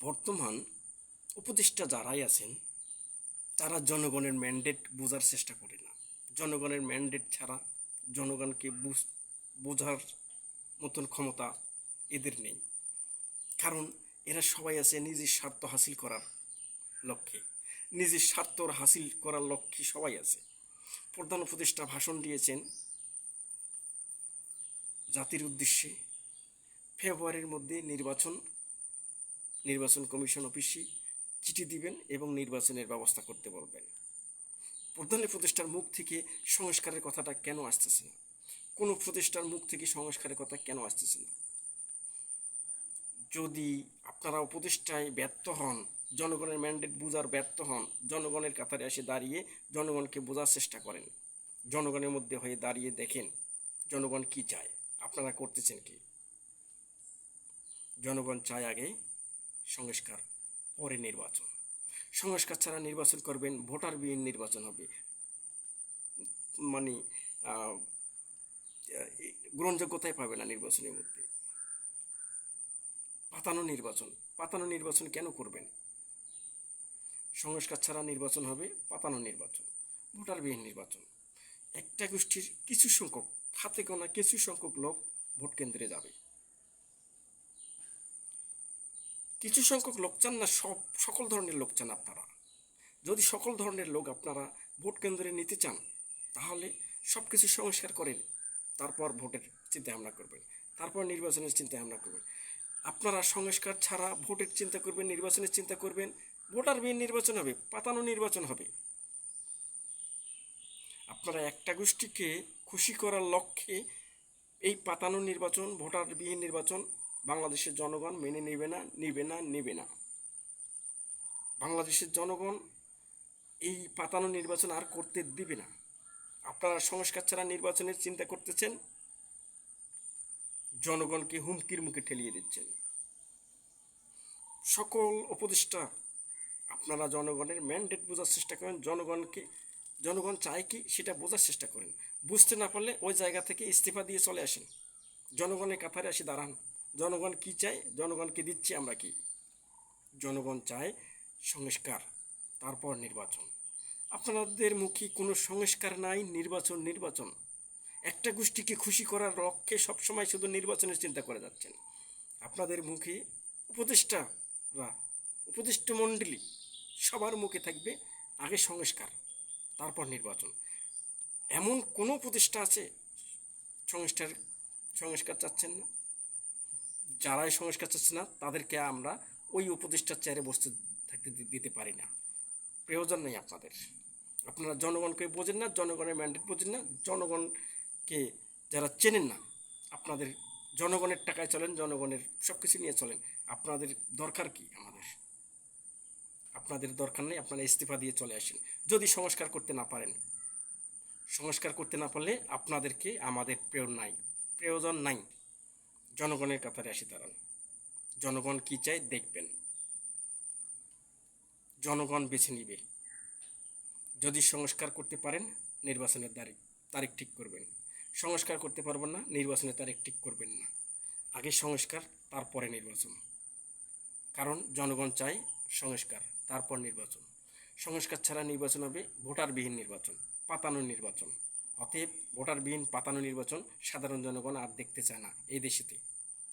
বর্তমান উপদেষ্টা যারাই আছেন, তারা জনগণের ম্যান্ডেট বোঝার চেষ্টা করে না। জনগণের ম্যান্ডেট ছাড়া জনগণকে বুঝ- বোঝার মতন ক্ষমতা এদের নেই। কারণ এরা সবাই আছে নিজের স্বার্থ হাসিল করার লক্ষ্যে। নিজের স্বার্থ হাসিল করার লক্ষ্যে সবাই আছে। প্রধান উপদেষ্টা ভাষণ দিয়েছেন জাতির উদ্দেশ্যে। ফেব্রুয়ারির মধ্যে নির্বাচন নির্বাচন কমিশন অফিসে চিঠি দিবেন এবং নির্বাচনের ব্যবস্থা করতে বলবেন। প্রধান প্রতিষ্ঠার মুখ থেকে সংস্কারের কথাটা কেন আসতেছে না? কোনো প্রতিষ্ঠার মুখ থেকে সংস্কারের কথা কেন আসতেছে না? যদি আপনারা উপদেষ্টায় ব্যর্থ হন, জনগণের ম্যান্ডেট বোঝার ব্যর্থ হন, জনগণের কাতারে এসে দাঁড়িয়ে জনগণকে বোঝার চেষ্টা করেন, জনগণের মধ্যে হয়ে দাঁড়িয়ে দেখেন জনগণ কি চায়, আপনারা করতেছেন কি? জনগণ চায় আগে সংস্কার পরে নির্বাচন। সংস্কার ছাড়া নির্বাচন করবেন ভোটারবিহীন নির্বাচন হবে। মানে গ্রহণযোগ্যতাই পাবে না নির্বাচনের মধ্যে। পাতানো নির্বাচন পাতানো নির্বাচন কেন করবেন? সংস্কার ছাড়া নির্বাচন হবে, পাতানো নির্বাচন ভোটারবিহীন নির্বাচন। একটা গোষ্ঠীর কিছু সংখ্যক, হাতে গোনা কিছু সংখ্যক লোক ভোট কেন্দ্রে যাবে। কিছু সংখ্যক লোক চান না সব, সকল ধরনের লোক চান আপনারা। যদি সকল ধরনের লোক আপনারা ভোট কেন্দ্রে নিতে চান, তাহলে সব কিছু সংস্কার করেন। তারপর ভোটের চিন্তা ভাবনা করবেন। তারপর নির্বাচনের চিন্তা ভাবনা করবেন। আপনারা সংস্কার ছাড়া ভোটের চিন্তা করবেন, নির্বাচনের চিন্তা করবেন। ভোটার ভোটারবিহীন নির্বাচন হবে, পাতানো নির্বাচন হবে। আপনারা একটা গোষ্ঠীকে খুশি করার লক্ষ্যে এই পাতানো নির্বাচন, ভোটার ভোটারবিহীন নির্বাচন বাংলাদেশের জনগণ মেনে নেবে না নেবে না নেবে না। বাংলাদেশের জনগণ এই পাতানো নির্বাচন আর করতে দিবে না। আপনারা সংস্কার ছাড়া নির্বাচনের চিন্তা করতেছেন? জনগণকে হুমকির মুখে ঠেলিয়ে দিচ্ছেন। সকল উপদেষ্টা, আপনারা জনগণের ম্যান্ডেট বোঝার চেষ্টা করেন, জনগণকে, জনগণ চায় কি সেটা বোঝার চেষ্টা করেন। বুঝতে না পারলে ওই জায়গা থেকে ইস্তিফা দিয়ে চলে আসেন। জনগণের কাতারে আসি দাঁড়ান। জনগণ কি চায়? জনগণকে দিচ্ছি আমরা কি? জনগণ চায় সংস্কার, তারপর নির্বাচন। আপনাদের মুখে কোনো সংস্কার নাই, নির্বাচন নির্বাচন। একটা গোষ্ঠীকে খুশি করার লক্ষ্যে সবসময় শুধু নির্বাচনের চিন্তা করে যাচ্ছেন। আপনাদের মুখে উপদেষ্টারা, উপদেষ্টা মণ্ডলী সবার মুখে থাকবে আগে সংস্কার, তারপর নির্বাচন। এমন কোনো প্রতিষ্ঠা আছে? সংস্কার সংস্কার চাচ্ছেন না? যারাই সংস্কার চাচ্ছে না, তাদেরকে আমরা ওই উপদেষ্টার চেয়ারে বসতে থাকতে দিতে পারি না। প্রয়োজন নেই আপনাদের। আপনারা জনগণকে বোঝেন না, জনগণের ম্যান্ডেট বোঝেন না, জনগণকে যারা চেনেন না, আপনাদের জনগণের টাকায় চলেন, জনগণের সব কিছু নিয়ে চলেন, আপনাদের দরকার কি আমাদের? আপনাদের দরকার নেই, আপনারা ইস্তিফা দিয়ে চলে আসেন। যদি সংস্কার করতে না পারেন, সংস্কার করতে না পারলে আপনাদেরকে আমাদের প্রেরণ নাই প্রয়োজন নাই। জনগণের কাতারে আসি দাঁড়ান। জনগণ কি চায় দেখবেন। জনগণ বেছে নিবে। যদি সংস্কার করতে পারেন, নির্বাচনের তারিখ তারিখ ঠিক করবেন। সংস্কার করতে পারবেন না, নির্বাচনের তারিখ ঠিক করবেন না। আগে সংস্কার, তারপরে নির্বাচন। কারণ জনগণ চায় সংস্কার, তারপর নির্বাচন। সংস্কার ছাড়া নির্বাচন হবে, ভোটারবিহীন নির্বাচন, পাতানো নির্বাচন। অতএব ভোটারবিহীন পাতানো নির্বাচন সাধারণ জনগণ আর দেখতে চায় না এই দেশেতে।